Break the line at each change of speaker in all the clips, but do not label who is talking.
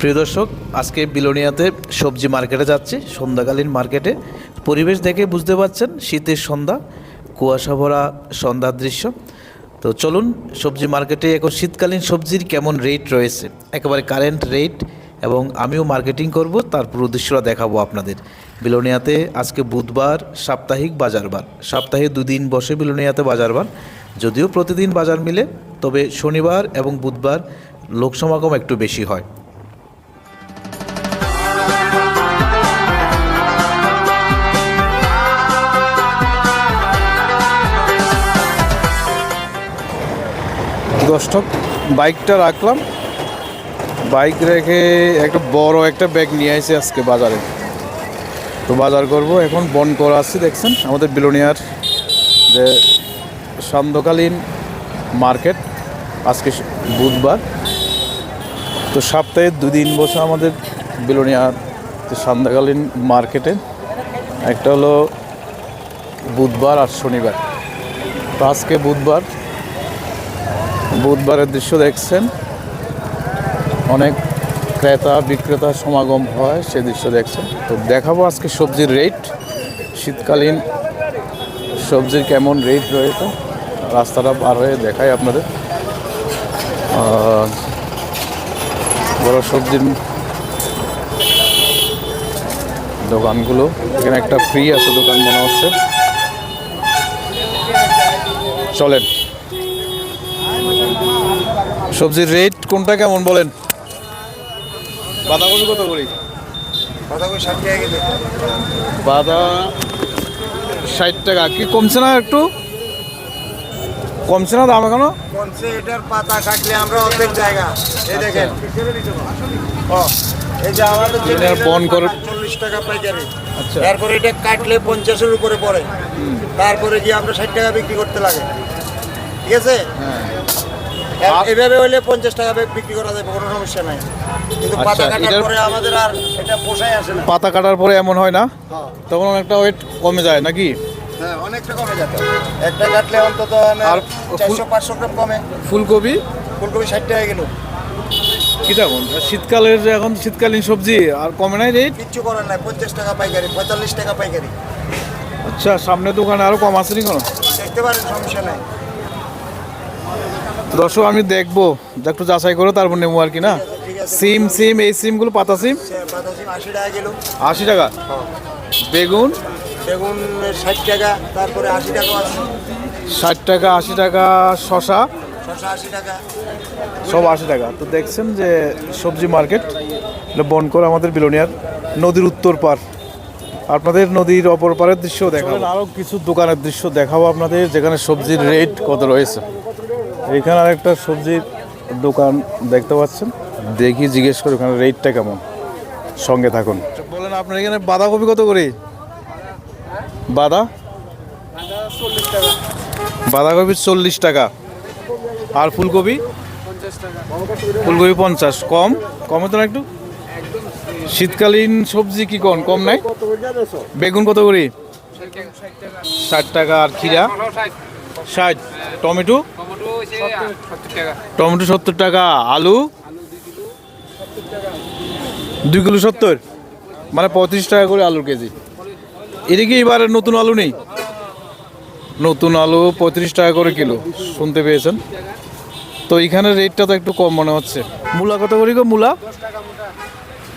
প্রিয় দর্শক, আজকে বিলোনিয়াতে সবজি মার্কেটে যাচ্ছি, সন্ধ্যাকালীন মার্কেটে। পরিবেশ দেখে বুঝতে পারছেন, শীতের সন্ধ্যা, কুয়াশা ভরা সন্ধ্যার দৃশ্য। তো চলুন, সবজি মার্কেটে এখন শীতকালীন সবজির কেমন রেট রয়েছে? একেবারে কারেন্ট রেট এবং আমিও মার্কেটিং করব, তার পুরো দৃশ্যটা দেখাবো আপনাদের। বিলোনিয়াতে আজকে বুধবার, সাপ্তাহিক বাজারবার সপ্তাহে দুদিন বসে বিলোনিয়াতে বাজারবার যদিও প্রতিদিন বাজার মিলে, তবে শনিবার এবং বুধবার লোক সমাগম একটু বেশি হয়। দশটক বাইকটা রাখলাম। বাইক রেখে একটা বড় একটা ব্যাগ নিয়ে আসি আজকে বাজারে। তো বাজার করব, এখন বন করা আসছি দেখছেন? আমাদের বিলোনিয়ার যে সান্ধ্যকালীন মার্কেট, আজকে বুধবার। তো সপ্তাহে দুদিন বসে আমাদের বিলোনিয়ার যে সান্ধ্যকালীন মার্কেটে, একটা হলো বুধবার আর শনিবার। তো আজকে বুধবার বুধবারের দৃশ্য দেখছেন। অনেক ক্রেতা, বিক্রেতা সমাগম হয় সে দৃশ্য দেখছেন। তো দেখাবো আজকে সবজির রেট শীতকালীন সবজির কেমন রেট রয়েছে, রাস্তাটা পার হয়ে দেখাই আপনাদের। বড় সবজির দোকানগুলো, এখানে একটা ফ্রি আছে দোকান মনে হচ্ছে চলেন। সবজির রেট কোনটা কেমন বলেন? বাঁধাকপি কত করি?
বাঁধাকপি ষাট টাকা কেজি।
বাঁধা ষাট টাকা। কি কমছে না একটু? কমছে না দাম এখনও?
কমছে এটার পাতা কাটলে আমরা অর্ধেক জায়গা। এই দেখেন ও, এই যে আমাদের যে
বন করে-
চল্লিশ টাকা পাইকারি।
আচ্ছা।
তারপরে এটা কাটলে পঞ্চাশের উপরে পড়ে। তারপরে গিয়ে আমরা ষাট টাকা বিক্রি করতে লাগে। ঠিক আছে?
হ্যাঁ। আর-
এভাবে হইলে পঞ্চাশ টাকা বিক্রি করা যাবে কোনো সমস্যা নাই। কিন্তু
আচ্ছা,
পাতা কাটার পরে আমাদের আর এটা পোষায় আসে না।
পাতা কাটার পরে এমন হয় না?
হ্যাঁ।
তখন অনেকটা ওয়েট কমে যায় নাকি?
হ্যাঁ অনেকটা কমে যেত একটা কাটলে অন্তত
আর
চারশো পাঁচশো গ্রাম কমে।
ফুলকপি?
ফুলকপি ষাট টাকা কিলো।
কিটা কোন শীতকালের যে এখন শীতকালীন সবজি আর কমে নাই রেট
কিচ্ছু করার নাই পঞ্চাশ টাকা পাইকারি পঁয়তাল্লিশ টাকা পাইকারি।
আচ্ছা সামনে দোকানে আরও কম আছে নি কোনো?
দেখতে পারেন সমস্যা নাই।
দর্শক আমি দেখব। যে একটু যাচাই করে তারপর নেব আর কি না? সিম সিম এই সিমগুলো পাতা সিম?
আশি টাকা। কিলো
আশি টাকা বেগুন?
বেগুন ষাট টাকা তারপরে আশি টাকা
ষাট টাকা আশি টাকা শশা?
ছশো আশি টাকা।
সব আশি টাকা। তো দেখছেন যে সবজি মার্কেট এটা বনকর আমাদের বিলোনিয়ার নদীর উত্তর পার। আপনাদের নদীর অপর পারের দৃশ্য দেখাবো। আরও কিছু দোকানের দৃশ্য দেখাবো আপনাদের যেখানে সবজির রেট কত রয়েছে। এখানে আরেকটা সবজির দোকান দেখতে পাচ্ছেন। দেখি জিজ্ঞেস করে ওখানে রেটটা কেমন? সঙ্গে থাকুন। বলেন আপনার এখানে বাঁধাকপি কত করে? বাঁধা? বাঁধাকপি চল্লিশ টাকা। আর ফুলকপি? ফুলকপি পঞ্চাশ। কম? কমে তো না একটু? শীতকালীন সবজি কি কম? কম নাই? বেগুন কত করে? ষাট টাকা। আর খিরা ষাট। টমেটো? টমেটো সত্তর টাকা। আলু? দুই কিলো সত্তর। মানে পঁয়ত্রিশ টাকা করে আলুর কেজি। এদিকে এবার নতুন আলু নেই? নতুন আলু পঁয়ত্রিশ টাকা করে কিলো। শুনতে পেয়েছেন? তো এখানে রেটটা তো একটু কম মনে হচ্ছে। মূলা কত করি গো মূলা?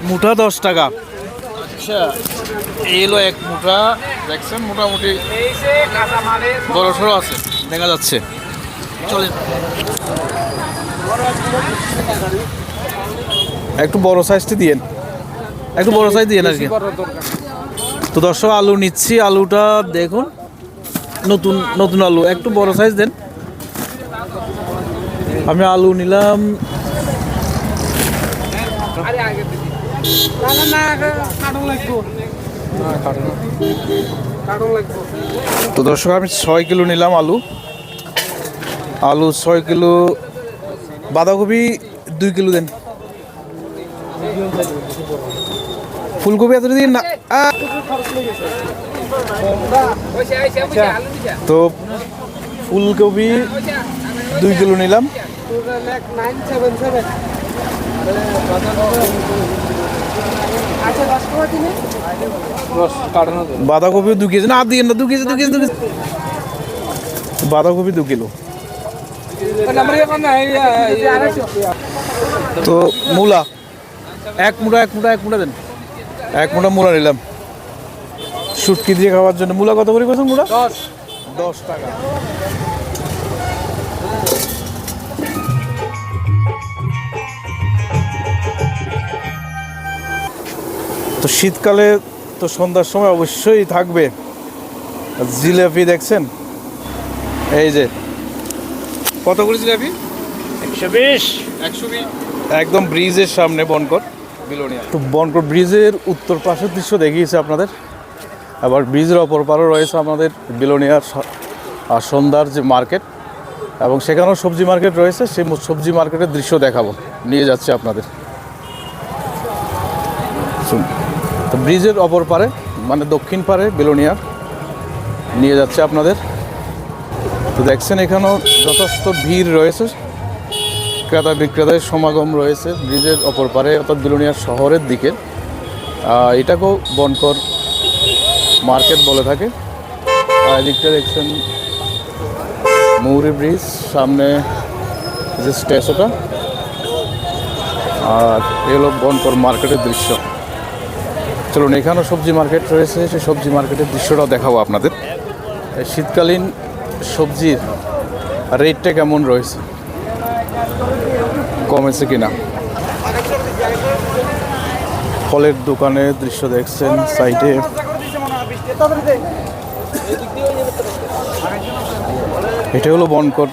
মুঠা দশ টাকা। আচ্ছা এলো এক মুঠা, দেখছেন? মোটামুটি বড় সড়ো আছে, দেখা যাচ্ছে। চলে একটু বড় সাইজটি দিয়েন। একটু বড় সাইজ দিয়েন আর কি। তো দর্শক, আলু নিচ্ছি। আলুটা দেখুন, নতুন নতুন আলু। একটু বড় সাইজ দেন। আমি আলু নিলাম তো দর্শক আমি ছয় কিলো নিলাম আলু। আলু ছয় কিলো। বাঁধাকপি দুই কিলো দেন। ফুলকপি এত দিন না! তো ফুলকপি দুই কিলো নিলাম। বাঁধাকপি দু কেজি। না দিয়ে না দু কেজি দু কেজি দু কেজি। বাঁধাকপি দু কিলো। তো মূলা এক মুঠা এক মুঠা এক মুঠা দেন। এক মুঠা মূলা নিলাম। শুটকি দিয়ে খাওয়ার জন্য। মূলা কত করে করেছেন মূলা? দশ। দশ টাকা। তো শীতকালে তো সন্ধ্যার সময় অবশ্যই থাকবে। জিলাপি দেখছেন? এই যে। কত করে জিলাপি?
একশো বিশ।
একশো একদম ব্রিজের সামনে বনকর বিলোনিয়া। তো বনকর ব্রিজের উত্তর পাশের দৃশ্য দেখিয়েছে আপনাদের। আবার ব্রিজের অপর পারও রয়েছে আমাদের বিলোনিয়ার আর সন্ধ্যার যে মার্কেট। এবং সেখানেও সবজি মার্কেট রয়েছে সেই সবজি মার্কেটের দৃশ্য দেখাবো। নিয়ে যাচ্ছে আপনাদের শুন। তো ব্রিজের অপর পারে মানে দক্ষিণ পারে বিলোনিয়ার নিয়ে যাচ্ছে আপনাদের। তো দেখছেন এখানেও যথেষ্ট ভিড় রয়েছে। ক্রেতা বিক্রেতার সমাগম রয়েছে ব্রিজের অপর পারে, অর্থাৎ বিলোনিয়া শহরের দিকে। এটাকেও বনকর মার্কেট বলে থাকে। আর এদিকটা দেখছেন মৌরি ব্রিজ, সামনে যে স্টেশনটা আর এলো বনকর মার্কেটের দৃশ্য। চলুন, এখানেও সবজি মার্কেট রয়েছে সেই সবজি মার্কেটের দৃশ্যটাও দেখাবো আপনাদের। শীতকালীন সবজির রেটটা কেমন রয়েছে? কমেছে কিনা? ফলের দোকানের দৃশ্য দেখছেন সাইডে। এটা হলো বনকর।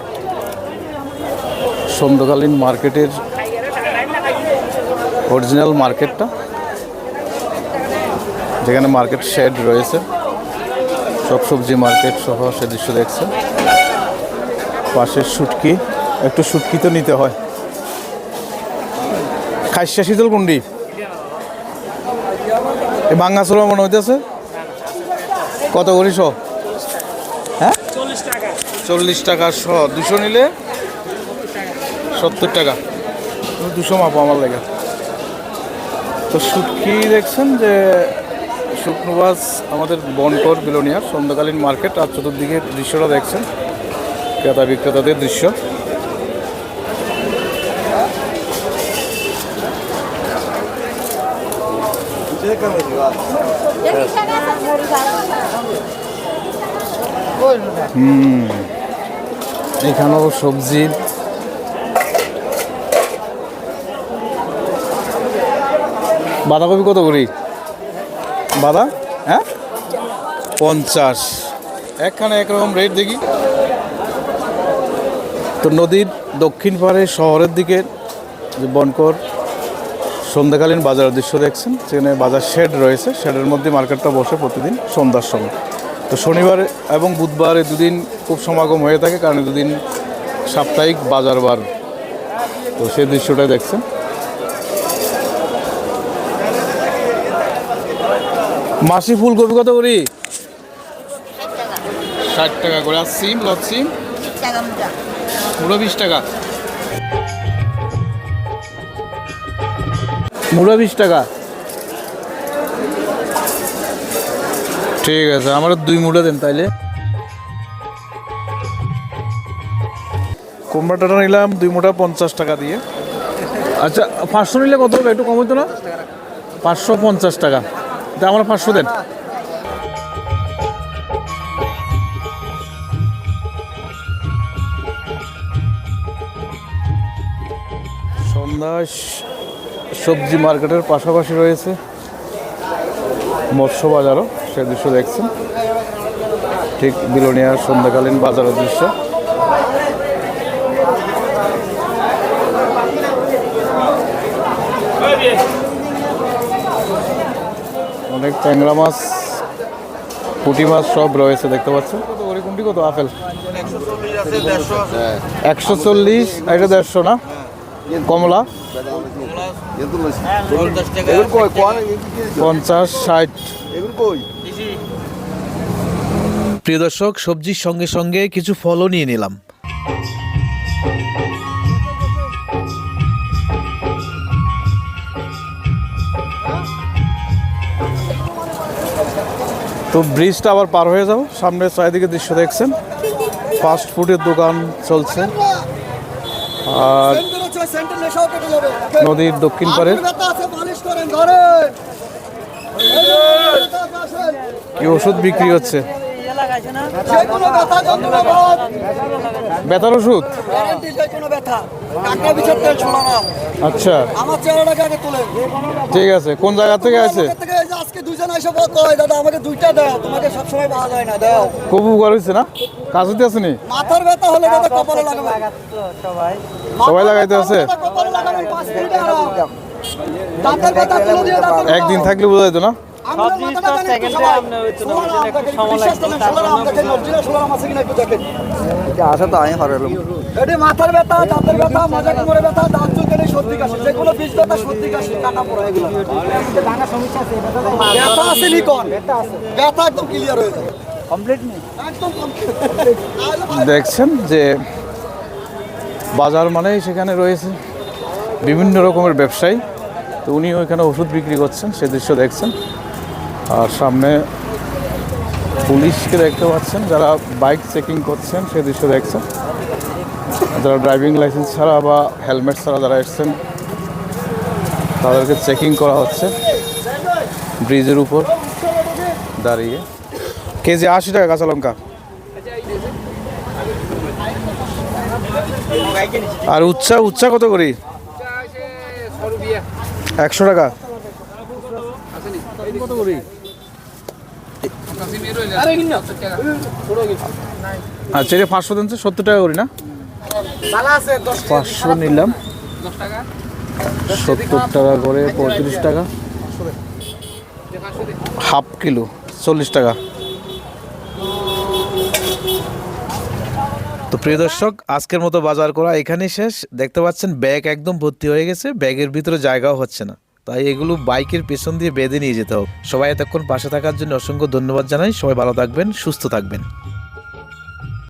সন্ধ্যাকালীন মার্কেটের অরিজিনাল মার্কেটটা। যেখানে মার্কেট শেড রয়েছে। সব সবজি মার্কেট সহ সে দৃশ্য দেখছেন পাশের শুটকি, একটু শুটকি তো নিতে হয়। খাইসা শীতল কুন্ডি। এই বাঙ্গাসোলা মনে হইতেছে? কত করি শ? হ্যাঁ? চল্লিশ টাকা শ। দুশো নিলে সত্তর টাকা। দুশো মাপো আমার লেগে। তো শুটকি দেখছেন যে বাস আমাদের বনকর বিলোনিয়ার সন্ধ্যাকালীন মার্কেট আর চতুর্দিকে দৃশ্যটা দেখছেন। ক্রেতা বিক্রেতাদের দৃশ্য। এখানেও সবজি। বাঁধাকপি কত করি? বাঁধা হ্যাঁ? পঞ্চাশ। একখানে একরকম রেট দেখি। তো নদীর দক্ষিণ পাড়ে শহরের দিকে যে বনকর, সন্ধ্যাকালীন বাজারের দৃশ্য দেখছেন, সেখানে বাজার শেড রয়েছে। শেডের মধ্যে মার্কেটটা বসে প্রতিদিন সন্ধ্যার সময়। তো শনিবার এবং বুধবারে দুদিন খুব সমাগম হয়ে থাকে, কারণ দুদিন সাপ্তাহিক বাজার বার তো সেই দৃশ্যটাই দেখছেন। মাসি ফুলকপি কত করি? ষাট টাকা করে। আর সিম লত সিম? পুরো বিশ টাকা। মুড়ো বিশ টাকা? ঠিক আছে আমার দুই মুড়ো দেন তাইলে। কুমড়াটা নিলাম দুই মুঠা পঞ্চাশ টাকা দিয়ে। আচ্ছা পাঁচশো নিলে কত হবে? একটু কম হতো না। পাঁচশো পঞ্চাশ টাকা। আমার পাঁচশো দেন। সবজি মার্কেটের পাশাপাশি রয়েছে মৎস্য বাজারও, সে দৃশ্য দেখছেন। ঠিক বিলোনিয়ার সন্ধ্যাকালীন বাজারের দৃশ্য। অনেক ট্যাংরা মাছ পুঁটি মাছ সব রয়েছে দেখতে পাচ্ছেন কত করে? কোনটি কত? আপেল? একশো চল্লিশ এটা দেড়শো না? কমলা। পঞ্চাশ ষাট।
প্রিয় দর্শক সবজির সঙ্গে সঙ্গে কিছু ফলও নিয়ে নিলাম।
তো ব্রিজটা আবার পার হয়ে যাব। সামনে চারিদিকে দৃশ্য দেখছেন। ফাস্ট ফুডের দোকান চলছে। আর নদীর দক্ষিণ পারে। কি ওষুধ বিক্রি হচ্ছে? ব্যথার ওষুধ? আচ্ছা। ঠিক আছে, কোন জায়গা থেকে আছে?
আজকে দুজন এসে বল কয় দাদা আমাকে দুইটা দাও তোমাকে সবসময় পাওয়া যায় না দাও।
কবু না? কাজতে আসেনি
মাথার ব্যথা হলে দাদা কপালে লাগাবে।
সবাই। লাগাইতে আছে?
কপালে লাগাবেন, পাঁচ মিনিট আরাম। দাঁতের ব্যথা তুলে দিয়ে দাঁতের
একদিন থাকলে বোঝা যেত না?
একটু আম। এটি মাথার ব্যথা দাঁতের ব্যথা মাজা কোমরের ব্যথা দাঁত চুলকানি সর্দি কাশি যেগুলো বিষ ব্যথা সর্দি কাশি কাটা পড়া এগুলো। ব্যথা আছে। লিকন ব্যথা একদম ক্লিয়ার হয়ে যাবে। কমপ্লিট নেই? একদম কমপ্লিট
দেখছেন যে বাজার মানেই সেখানে রয়েছে বিভিন্ন রকমের ব্যবসায়ী। তো উনি ওইখানে ওষুধ বিক্রি করছেন সে দৃশ্য দেখছেন। আর সামনে পুলিশকে দেখতে পাচ্ছেন যারা বাইক চেকিং করছেন সে দৃশ্য দেখছেন। যারা ড্রাইভিং লাইসেন্স ছাড়া বা হেলমেট ছাড়া যারা এসছেন তাদেরকে চেকিং করা হচ্ছে ব্রিজের উপর দাঁড়িয়ে। কেজি আশি টাকা কাঁচা লঙ্কা। আর উচ্চা উচ্চা কত করি? একশো টাকা। কত করি? আচ্ছা এটা পাঁচশো দিন সত্তর টাকা করি না? পাঁচশো নিলাম। সত্তর টাকা করে পঁয়ত্রিশ টাকা। হাফ কিলো চল্লিশ টাকা।
তো প্রিয় দর্শক আজকের মতো বাজার করা এখানেই শেষ। দেখতে পাচ্ছেন ব্যাগ একদম ভর্তি হয়ে গেছে। ব্যাগের ভিতরে জায়গাও হচ্ছে না। তাই এগুলো বাইকের পেছন দিয়ে বেঁধে নিয়ে যেতে হবে। সবাই এতক্ষণ পাশে থাকার জন্য অসংখ্য ধন্যবাদ জানাই। সবাই ভালো থাকবেন, সুস্থ থাকবেন।